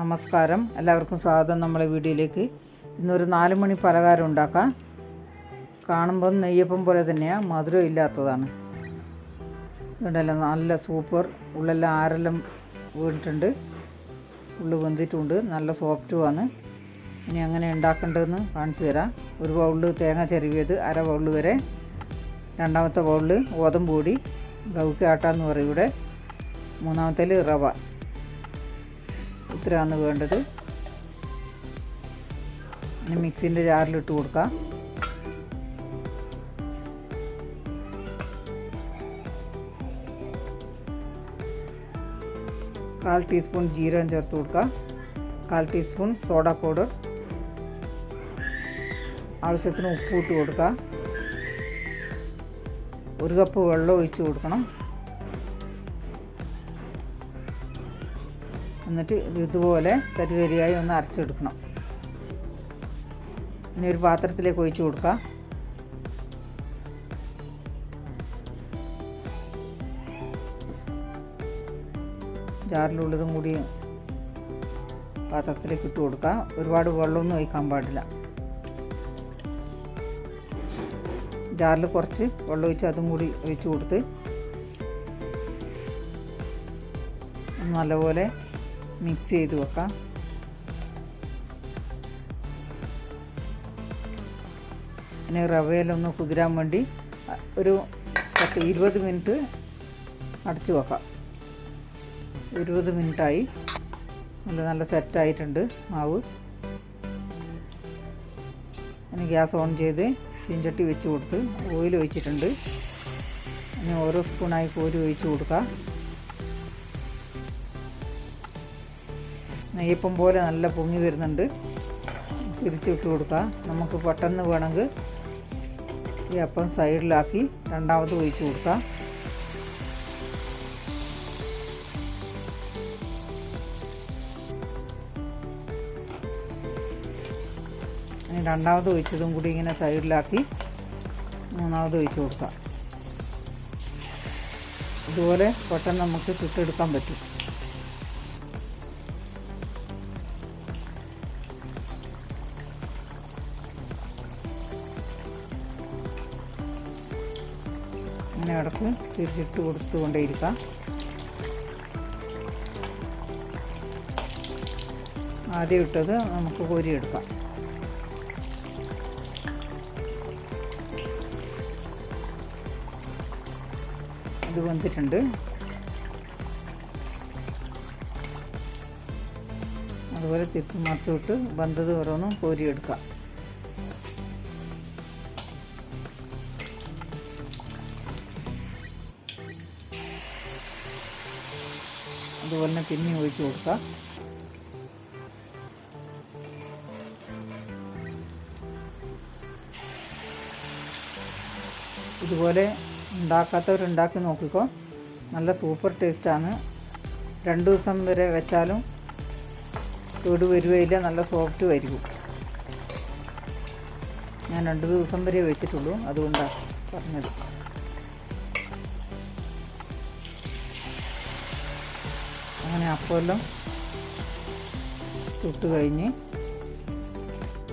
നമസ്കാരം. എല്ലാവർക്കും സ്വാഗതം നമ്മളെ വീഡിയോയിലേക്ക്. ഇന്നൊരു നാല് മണി പലഹാരം ഉണ്ടാക്കാം. കാണുമ്പോൾ നെയ്യപ്പം പോലെ തന്നെയാണ് മധുരം ഇല്ലാത്തതാണ്. ഇതുണ്ടല്ലോ നല്ല സൂപ്പർ. ഉള്ളെല്ലാം ആരെല്ലാം വീണിട്ടുണ്ട് ഉള്ളു വെന്തിട്ടുണ്ട് നല്ല സോഫ്റ്റുമാണ് ഇനി അങ്ങനെ ഉണ്ടാക്കേണ്ടതെന്ന് കാണിച്ചു തരാം. ഒരു ബൗളിൽ തേങ്ങ ചെരുവിയത് അര ബൗളിൽ വരെ രണ്ടാമത്തെ ബൗളിൽ ഗോതമ്പ് പൊടി ഗൗക്ക് ആട്ടാന്ന് പറയും ഇവിടെ. മൂന്നാമത്തേൽ റവ. ഇത്രയാണ് വേണ്ടത്. ഇനി മിക്സിന്റെ ജാറിലിട്ട് കൊടുക്കാം. കാൽ ടീസ്പൂൺ ജീരകം ചേർത്ത് കൊടുക്കുക കാൽ ടീസ്പൂൺ സോഡ പൗഡർ. ആവശ്യത്തിന് ഉപ്പ് ഇട്ട് കൊടുക്കുക ഒരു കപ്പ് വെള്ളം ഒഴിച്ച് കൊടുക്കണം. എന്നിട്ട് ഇതുപോലെ തരി തരിയായി ഒന്ന് അരച്ചെടുക്കണം. ഇനി ഒരു പാത്രത്തിലേക്ക് ഒഴിച്ച് കൊടുക്കുക ജാറിലുള്ളതും കൂടി പാത്രത്തിലേക്ക് ഇട്ട് കൊടുക്കുക ഒരുപാട് വെള്ളമൊന്നും ഒഴിക്കാൻ പാടില്ല. ജാറിൽ കുറച്ച് വെള്ളം ഒഴിച്ച് അതും കൂടി ഒഴിച്ചു കൊടുത്ത് നല്ലപോലെ മിക്സ് ചെയ്ത് വെക്കാം. പിന്നെ റവയിലൊന്ന് കുതിരാൻ വേണ്ടി ഒരു പത്ത് ഇരുപത് മിനിറ്റ് അടച്ചു വെക്കാം. ഇരുപത് മിനിറ്റായി. നല്ല നല്ല സെറ്റായിട്ടുണ്ട് മാവ്. ഇനി ഗ്യാസ് ഓൺ ചെയ്ത് ചീഞ്ചട്ടി വെച്ച് കൊടുത്ത് ഓയിൽ ഒഴിച്ചിട്ടുണ്ട്. ഇനി ഓരോ സ്പൂണായി കോരി ഒഴിച്ച് കൊടുക്കാം. നെയ്യപ്പം പോലെ നല്ല പൊങ്ങി വരുന്നുണ്ട്. തിരിച്ചിട്ട് കൊടുക്കുക നമുക്ക് പെട്ടെന്ന് വേണമെങ്കിൽ ഈ അപ്പം സൈഡിലാക്കി രണ്ടാമത് ഒഴിച്ച് കൊടുക്കുക രണ്ടാമത് ഒഴിച്ചതും കൂടി ഇങ്ങനെ സൈഡിലാക്കി മൂന്നാമത് ഒഴിച്ച് കൊടുക്കാം. ഇതുപോലെ പെട്ടെന്ന് നമുക്ക് ചുട്ടെടുക്കാൻ പറ്റും. ഇങ്ങനെ ഇടയ്ക്ക് തിരിച്ചിട്ട് കൊടുത്തുകൊണ്ടേയിരിക്കാം. ആദ്യം ഇട്ടത് നമുക്ക് കോരിയെടുക്കാം. ഇത് വന്നിട്ടുണ്ട്. അതുപോലെ തിരിച്ചു മറിച്ചു വിട്ട് വന്നത് ഓരോന്നും കോരിയെടുക്കാം. അതുപോലെ തന്നെ പിന്നെ ഒഴിച്ച് കൊടുക്കുക ഇതുപോലെ ഉണ്ടാക്കാത്തവരുണ്ടാക്കി നോക്കിക്കോ. നല്ല സൂപ്പർ ടേസ്റ്റാണ് രണ്ട് ദിവസം വരെ വെച്ചാലും ചൂട് വരുകയില്ല നല്ല സോഫ്റ്റ് വരും ഞാൻ രണ്ട് ദിവസം വരെ വെച്ചിട്ടുള്ളൂ അതുകൊണ്ടാണ് പറഞ്ഞത്. അങ്ങനെ അപ്പമെല്ലാം ചുട്ട് കഴിഞ്ഞ്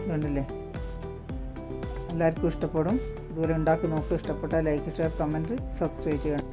കണ്ടില്ലേ? എല്ലാവർക്കും ഇഷ്ടപ്പെടും. ഇതുപോലെ ഉണ്ടാക്കി നോക്കുക ഇഷ്ടപ്പെട്ടാൽ ലൈക്ക് ഷെയർ കമന്റ് സബ്സ്ക്രൈബ് ചെയ്യണം.